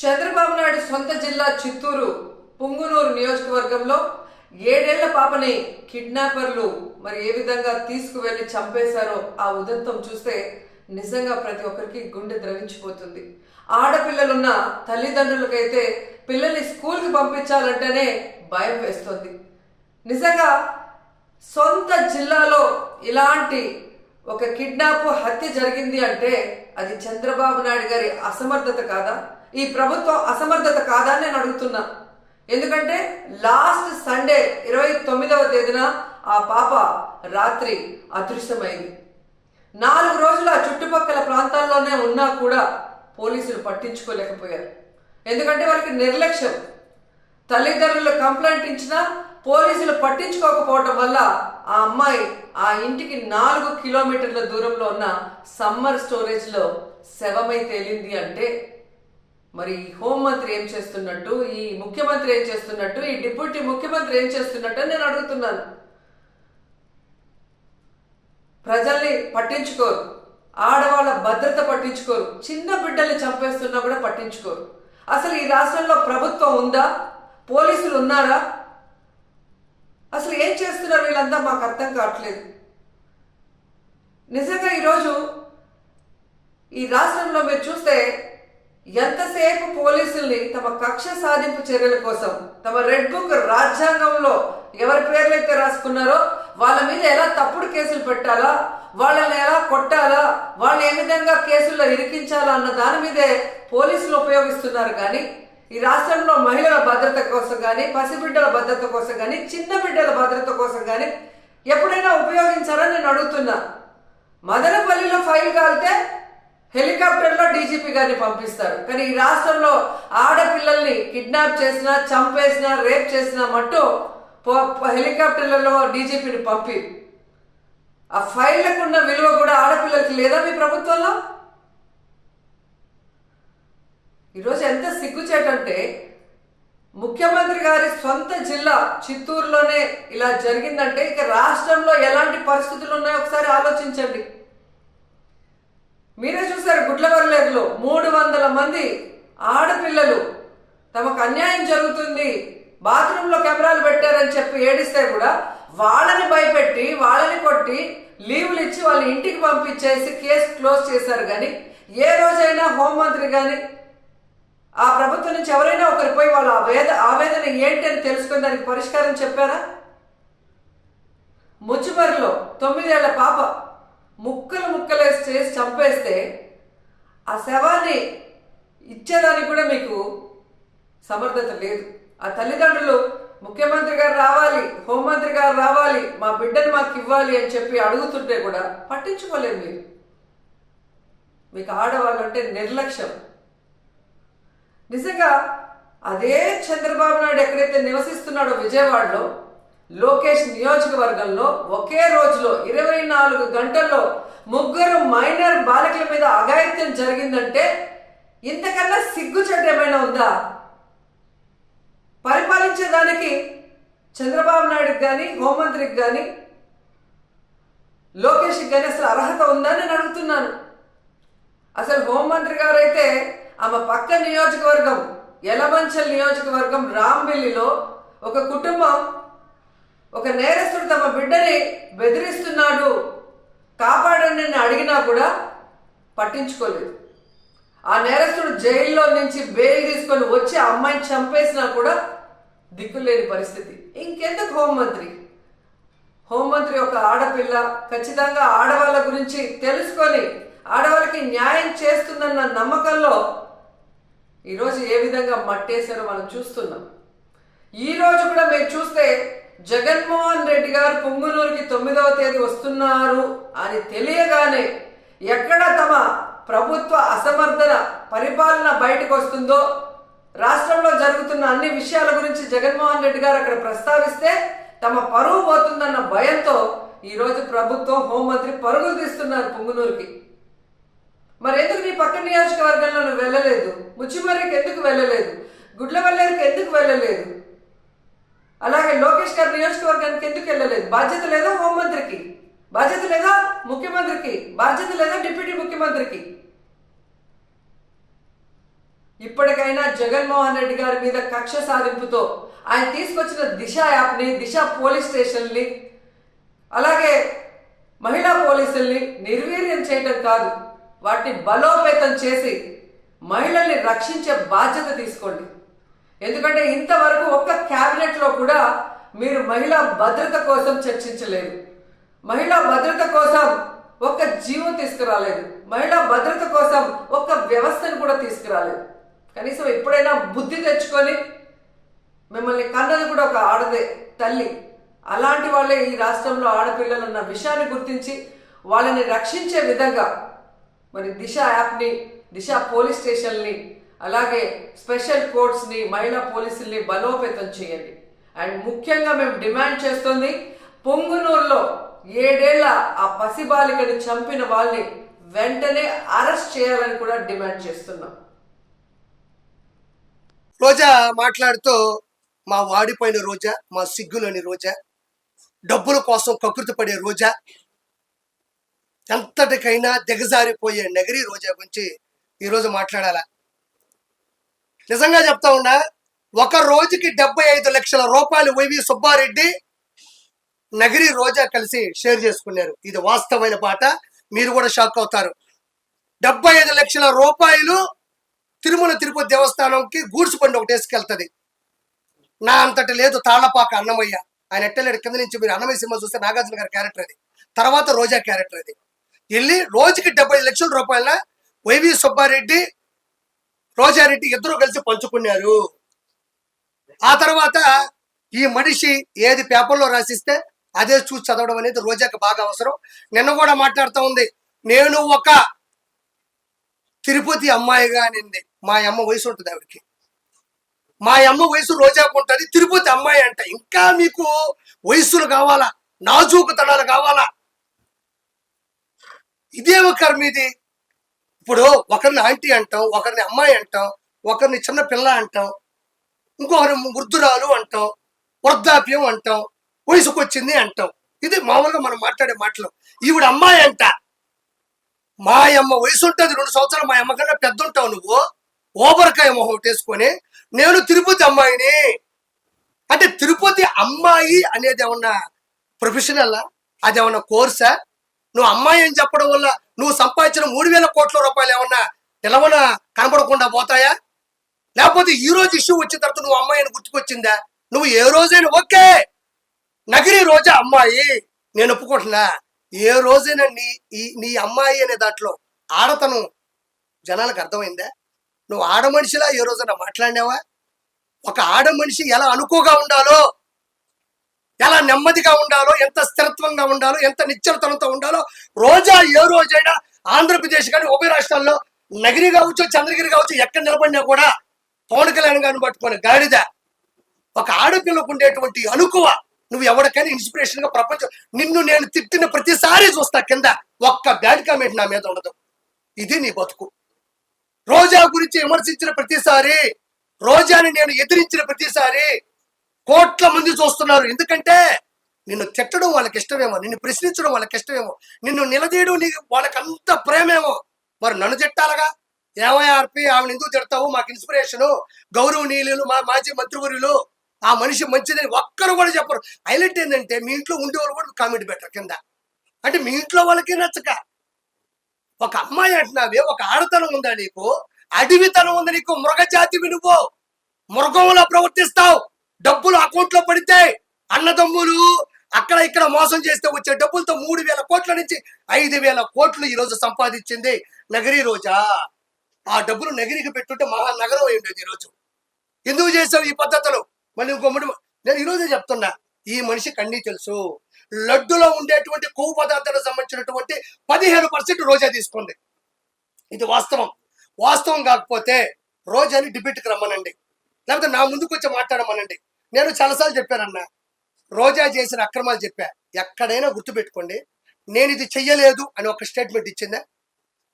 చంద్రబాబు నాయుడు సొంత జిల్లా చిత్తూరు పుంగునూరు నియోజకవర్గంలో ఏడేళ్ళ పాపని కిడ్నాపర్లు మరి ఏ విధంగా తీసుకువెళ్ళి చంపేశారో ఆ ఉదంతం చూస్తే నిజంగా ప్రతి ఒక్కరికి గుండె ద్రవించిపోతుంది. ఆడపిల్లలున్న తల్లిదండ్రులకైతే పిల్లల్ని స్కూల్కి పంపించాలంటేనే భయం వేస్తుంది. నిజంగా సొంత జిల్లాలో ఇలాంటి ఒక కిడ్నాప్ హత్య జరిగింది అంటే అది చంద్రబాబు నాయుడు గారి అసమర్థత కాదా? ఈ ప్రభుత్వం అసమర్థత కాదా అని నేను అడుగుతున్నా. ఎందుకంటే లాస్ట్ సండే ఇరవై తొమ్మిదవ తేదీన ఆ పాప రాత్రి అదృశ్యమైంది. నాలుగు రోజులు ఆ చుట్టుపక్కల ప్రాంతాల్లోనే ఉన్నా కూడా పోలీసులు పట్టించుకోలేకపోయారు. ఎందుకంటే వాళ్ళకి నిర్లక్ష్యం. తల్లిదండ్రులు కంప్లైంట్ ఇచ్చినా పోలీసులు పట్టించుకోకపోవటం వల్ల ఆ అమ్మాయి ఆ ఇంటికి నాలుగు కిలోమీటర్ల దూరంలో ఉన్న సమ్మర్ స్టోరేజ్లో శవమై తేలింది అంటే మరి హోంమంత్రి ఏం చేస్తున్నట్టు ఈ ముఖ్యమంత్రి ఏం చేస్తున్నట్టు ఈ డిప్యూటీ ముఖ్యమంత్రి ఏం చేస్తున్నట్టు నేను అడుగుతున్నాను. ప్రజల్ని పట్టించుకోరు. ఆడవాళ్ళ భద్రత పట్టించుకోరు. చిన్న బిడ్డల్ని చంపేస్తున్నా కూడా పట్టించుకోరు. అసలు ఈ రాష్ట్రంలో ప్రభుత్వం ఉందా? పోలీసులు ఉన్నారా? అసలు ఏం చేస్తున్నారు వీళ్ళంతా? మాకు అర్థం కావట్లేదు. నిజంగా ఈరోజు ఈ రాష్ట్రంలో మీరు చూస్తే ఎంతసేపు పోలీసుల్ని తమ కక్ష సాధింపు చర్యల కోసం తమ రెడ్ బుక్ రాజ్యాంగంలో ఎవరి పేర్లైతే రాసుకున్నారో వాళ్ళ మీద ఎలా తప్పుడు కేసులు పెట్టాలా వాళ్ళని ఎలా కొట్టాలా వాళ్ళు ఏ విధంగా కేసుల్లో ఇరికించాలా అన్న దాని మీదే పోలీసులు ఉపయోగిస్తున్నారు కానీ ఈ రాష్ట్రంలో మహిళల భద్రత కోసం కానీ పసిబిడ్డల భద్రత కోసం కానీ చిన్న బిడ్డల భద్రత కోసం కానీ ఎప్పుడైనా ఉపయోగించారని నేను అడుగుతున్నా. మదనపల్లిలో ఫైల్ కాలితే హెలికాప్టర్లో డీజీపీ గారిని పంపిస్తారు. కానీ ఈ రాష్ట్రంలో ఆడపిల్లల్ని కిడ్నాప్ చేసినా చంపేసినా రేప్ చేసినా మట్టు హెలికాప్టర్లలో డీజీపీని పంపి. ఆ ఫైళ్ళకు ఉన్న విలువ కూడా ఆడపిల్లలకి లేదా మీ ప్రభుత్వంలో? ఈరోజు ఎంత సిగ్గుచేటంటే ముఖ్యమంత్రి గారి సొంత జిల్లా చిత్తూరులోనే ఇలా జరిగిందంటే ఇక రాష్ట్రంలో ఎలాంటి పరిస్థితులు ఉన్నాయో ఒకసారి ఆలోచించండి మీరే చూసారు గుడ్లవర్లేరులో మూడు వందల మంది ఆడపిల్లలు తమకు అన్యాయం జరుగుతుంది. బాత్రూంలో కెమెరాలు పెట్టారని చెప్పి ఏడిస్తే కూడా వాళ్ళని భయపెట్టి వాళ్ళని కొట్టి లీవులు ఇచ్చి వాళ్ళ ఇంటికి పంపించేసి కేసు క్లోజ్ చేశారు కానీ ఏ రోజైనా హోంమంత్రి కానీ ఆ ప్రభుత్వం నుంచి ఎవరైనా ఒకరు పోయి వాళ్ళ వేద ఆవేదన ఏంటి అని తెలుసుకుని దానికి పరిష్కారం చెప్పారా? ముచ్చుమరిలో తొమ్మిదేళ్ళ పాప ముక్కలు ముక్కలేసి చేసి చంపేస్తే ఆ శవాన్ని ఇచ్చేదానికి కూడా మీకు సమర్థత లేదు. ఆ తల్లిదండ్రులు ముఖ్యమంత్రి గారు రావాలి హోంమంత్రి గారు రావాలి మా బిడ్డను మాకు ఇవ్వాలి అని చెప్పి అడుగుతుంటే కూడా పట్టించుకోలేదు మీరు. మీకు ఆడవాళ్ళు అంటే నిర్లక్ష్యం. నిజంగా అదే చంద్రబాబు నాయుడు ఎక్కడైతే నివసిస్తున్నాడో విజయవాడలో లోకేష్ నియోజకవర్గంలో ఒకే రోజులో ఇరవై నాలుగు గంటల్లో ముగ్గురు మైనర్ బాలికల మీద అఘాయిత్యం జరిగిందంటే ఇంతకన్నా సిగ్గుచెట్టు ఏమైనా ఉందా? పరిపాలించేదానికి చంద్రబాబు నాయుడుకి కానీ హోంమంత్రికి కానీ లోకేష్కి కానీ అసలు అర్హత ఉందా నేను అడుగుతున్నాను. అసలు హోంమంత్రి గారు అయితే ఆమె పక్క నియోజకవర్గం యలమంచల్ నియోజకవర్గం రాంబిల్లిలో ఒక కుటుంబం ఒక నేరస్తుడు తమ బిడ్డని బెదిరిస్తున్నాడు. కాపాడండి అని అడిగినా కూడా పట్టించుకోలేదు. ఆ నేరస్తుడు జైల్లో నుంచి బెయిల్ తీసుకొని వచ్చి అమ్మాయిని చంపేసినా కూడా దిక్కులేని పరిస్థితి. ఇంకెందుకు హోంమంత్రి? హోంమంత్రి ఒక ఆడపిల్ల ఖచ్చితంగా ఆడవాళ్ళ గురించి తెలుసుకొని ఆడవాళ్ళకి న్యాయం చేస్తుందన్న నమ్మకంలో ఈరోజు ఏ విధంగా మట్టేశారో మనం చూస్తున్నాం. ఈరోజు కూడా మీరు చూస్తే జగన్మోహన్ రెడ్డి గారు పొంగునూరుకి తొమ్మిదవ తేదీ వస్తున్నారు అని తెలియగానే ఎక్కడ తమ ప్రభుత్వ అసమర్థన పరిపాలన బయటకు వస్తుందో రాష్ట్రంలో జరుగుతున్న అన్ని విషయాల గురించి జగన్మోహన్ రెడ్డి గారు అక్కడ ప్రస్తావిస్తే తమ పరువు పోతుందన్న భయంతో ఈరోజు ప్రభుత్వం హోంమంత్రి పరుగులు తీస్తున్నారు పొంగునూరుకి. మరి ఎందుకు నీ పక్క నియోజకవర్గంలో నువ్వు వెళ్ళలేదు? ముచ్చిమర్రికి ఎందుకు వెళ్ళలేదు? గుడ్లవల్లేరుకి ఎందుకు వెళ్ళలేదు? అలాగే లోకేష్ గారి నియోజకవర్గానికి ఎందుకు వెళ్ళలేదు? బాధ్యత లేదా హోంమంత్రికి? బాధ్యత లేదా ముఖ్యమంత్రికి? బాధ్యత లేదా డిప్యూటీ ముఖ్యమంత్రికి? ఇప్పటికైనా జగన్మోహన్ రెడ్డి గారి మీద కక్ష సాధింపుతో ఆయన తీసుకొచ్చిన దిశ యాప్ని దిశ పోలీస్ స్టేషన్ని అలాగే మహిళా పోలీసుల్ని నిర్వీర్యం చేయటం కాదు. వాటిని బలోపేతం చేసి మహిళల్ని రక్షించే బాధ్యత తీసుకోండి. ఎందుకంటే ఇంతవరకు ఒక్క క్యాబినెట్లో కూడా మీరు మహిళా భద్రత కోసం చర్చించలేదు. మహిళా భద్రత కోసం ఒక్క జీవం తీసుకురాలేదు. మహిళా భద్రత కోసం ఒక్క వ్యవస్థను కూడా తీసుకురాలేదు. కనీసం ఎప్పుడైనా బుద్ధి తెచ్చుకొని మిమ్మల్ని కన్నది కూడా ఒక ఆడదే తల్లి. అలాంటి వాళ్ళే ఈ రాష్ట్రంలో ఆడపిల్లలు ఉన్న విషయాన్ని గుర్తించి వాళ్ళని రక్షించే విధంగా మరి దిశ యాప్ని దిశ పోలీస్ స్టేషన్ని అలాగే స్పెషల్ కోర్ట్స్ని మహిళా పోలీసుల్ని బలోపేతం చేయండి. అండ్ ముఖ్యంగా మేము డిమాండ్ చేస్తుంది పొంగునూరులో ఏడేళ్ళ ఆ పసిబాలికని చంపిన వాళ్ళని వెంటనే అరెస్ట్ చేయాలని కూడా డిమాండ్ చేస్తున్నాం. రోజా మాట్లాడుతూ మా వాడిపోయిన రోజా మా సిగ్గులోని రోజా డబ్బుల కోసం కకృతి పడే రోజా ఎంతటికైనా దిగజారిపోయే నగరి రోజా గురించి ఈరోజు మాట్లాడాలా? నిజంగా చెప్తా ఉన్నా ఒక రోజుకి డెబ్బై ఐదు లక్షల రూపాయలు వైవి సుబ్బారెడ్డి నగరి రోజా కలిసి షేర్ చేసుకున్నారు. ఇది వాస్తవమైన పాట. మీరు కూడా షాక్ అవుతారు. డెబ్బై ఐదు లక్షల రూపాయలు తిరుమల తిరుపతి దేవస్థానంకి గూడ్స్ బండి ఒకటి వేసుకెళ్తుంది. నా అంతటి లేదు తాళ్ళపాక అన్నమయ్య. ఆయన ఎట్టలేడు కింద నుంచి మీరు అన్నమయ్య సినిమా చూస్తే నాగార్జున గారి క్యారెక్టర్ అది. తర్వాత రోజా క్యారెక్టర్ అది. వెళ్ళి రోజుకి డెబ్బై లక్షల రూపాయల వైవి సుబ్బారెడ్డి రోజారెడ్డి ఇద్దరు కలిసి పంచుకున్నారు. ఆ తర్వాత ఈ మనిషి ఏది పేపర్లో రాసిస్తే అదే చూసి చదవడం అనేది రోజాకి బాగా అవసరం. నిన్న కూడా మాట్లాడుతూ ఉంది నేను ఒక తిరుపతి అమ్మాయిగా అనింది. మా అమ్మ వయసు ఉంటుంది ఆవిడకి. మా అమ్మ వయసు రోజాకు ఉంటుంది తిరుపతి అమ్మాయి అంట. ఇంకా మీకు వయసులు కావాలా? నాజూకు తడాలు కావాలా? ఇదే ఒక ఇది? ఇప్పుడు ఒకరిని ఆంటీ అంటాం ఒకరిని అమ్మాయి అంటాం ఒకరిని చిన్న పిల్ల అంటాం ఇంకొకరి వృద్ధురాలు అంటాం వృద్ధాప్యం అంటాం వయసుకు వచ్చింది అంటాం. ఇది మామూలుగా మనం మాట్లాడే మాటలు. ఈవిడ అమ్మాయి అంట. మా అమ్మ వయసు ఉంటుంది రెండు సంవత్సరాలు మా అమ్మ కన్నా పెద్ద ఉంటావు నువ్వు. ఓబరకాయ మొహం వేసుకొని నేను తిరుపతి అమ్మాయిని. అంటే తిరుపతి అమ్మాయి అనేది ఏమన్నా ప్రొఫెషనల్? అది ఏమన్నా కోర్సా? నువ్వు అమ్మాయి అని చెప్పడం వల్ల నువ్వు సంపాదించిన మూడు వేల కోట్ల రూపాయలు ఏమన్నా నిలవన కనపడకుండా పోతాయా? లేకపోతే ఈ రోజు ఇష్యూ వచ్చిన తర్వాత నువ్వు అమ్మాయిని గుర్తుకొచ్చిందా? నువ్వు ఏ రోజైనా ఓకే. నగిరి రోజా అమ్మాయి. నేను ఒప్పుకుంటున్నా. ఏ రోజైనా నీ ఈ నీ అమ్మాయి అనే దాంట్లో ఆడతను జనాలకు అర్థమైందా? నువ్వు ఆడ మనిషిలా ఏ రోజైనా మాట్లాడినావా? ఒక ఆడ మనిషి ఎలా అనుకోగా ఉండాలో ఎలా నెమ్మదిగా ఉండాలో ఎంత స్థిరత్వంగా ఉండాలో ఎంత నిశ్చలతనంతో ఉండాలో రోజా ఏ రోజైనా ఆంధ్రప్రదేశ్ కానీ ఉభయ రాష్ట్రాల్లో నగిరి కావచ్చు చంద్రగిరి కావచ్చు ఎక్కడ నిలబడినా కూడా పవన్ కళ్యాణ్ గారిని పట్టుకొని గాడిద. ఒక ఆడపిల్లకు ఉండేటువంటి అనుకువ. నువ్వు ఎవరికైనా ఇన్స్పిరేషన్గా ప్రపంచం నిన్ను నేను తిట్టిన ప్రతిసారి చూస్తా కింద. ఒక్క బ్యాడ్ కామెంట్ నా మీద ఉండదు. ఇది నీ బతుకు. రోజా గురించి విమర్శించిన ప్రతిసారి రోజాని నేను ఎదిరించిన ప్రతిసారి కోట్ల మంది చూస్తున్నారు. ఎందుకంటే నిన్ను తిట్టడం వాళ్ళకి ఇష్టమేమో నిన్ను ప్రశ్నించడం వాళ్ళకి ఇష్టమేమో నిన్ను నిలదీయడం నీకు వాళ్ళకి అంత ప్రేమేమో. మరి నన్ను తిట్టాలగా? ఏమయ్యార్పి ఆమెను ఎందుకు తిడతావు? మాకు ఇన్స్పిరేషను గౌరవనీయులు మా మాజీ మంత్రివర్యులు. ఆ మనిషి మంచిదని ఒక్కరు కూడా చెప్పరు. హైలైట్ ఏంటంటే మీ ఇంట్లో ఉండేవాళ్ళు కూడా కామెంట్ పెట్టరు కింద. అంటే మీ ఇంట్లో వాళ్ళకి నచ్చక. ఒక అమ్మాయి అంటున్నావే ఒక ఆడతనం ఉందా నీకు? అడవితనం ఉంది నీకు? మృగజాతివి నువ్వు. మృగంలో ప్రవర్తిస్తావు. డబ్బులు అకౌంట్లో పడితే అన్నదమ్ములు అక్కడ ఇక్కడ మోసం చేస్తే వచ్చే డబ్బులతో మూడు వేల కోట్ల నుంచి ఐదు వేల కోట్లు ఈ రోజు సంపాదించింది నగరి రోజా. ఆ డబ్బులు నగరికి పెట్టుంటే మహానగరం అయి ఉండేది ఈరోజు ఎందుకు చేసావు ఈ పద్ధతులు? మళ్ళీ ఇంకో నేను ఈరోజే చెప్తున్నా. ఈ మనిషికి అన్నీ తెలుసు. లడ్డులో ఉండేటువంటి కొవ్వు పదార్థాలకు సంబంధించినటువంటి పదిహేను పర్సెంట్ రోజా తీసుకుంది. ఇది వాస్తవం. వాస్తవం కాకపోతే రోజాని డిబేట్కి రమ్మనండి. లేకపోతే నా ముందుకు వచ్చి మాట్లాడమనండి. నేను చాలాసార్లు చెప్పానన్నా. రోజా చేసిన అక్రమాలు చెప్పా. ఎక్కడైనా గుర్తుపెట్టుకోండి. నేను ఇది చెయ్యలేదు అని ఒక స్టేట్మెంట్ ఇచ్చిందా?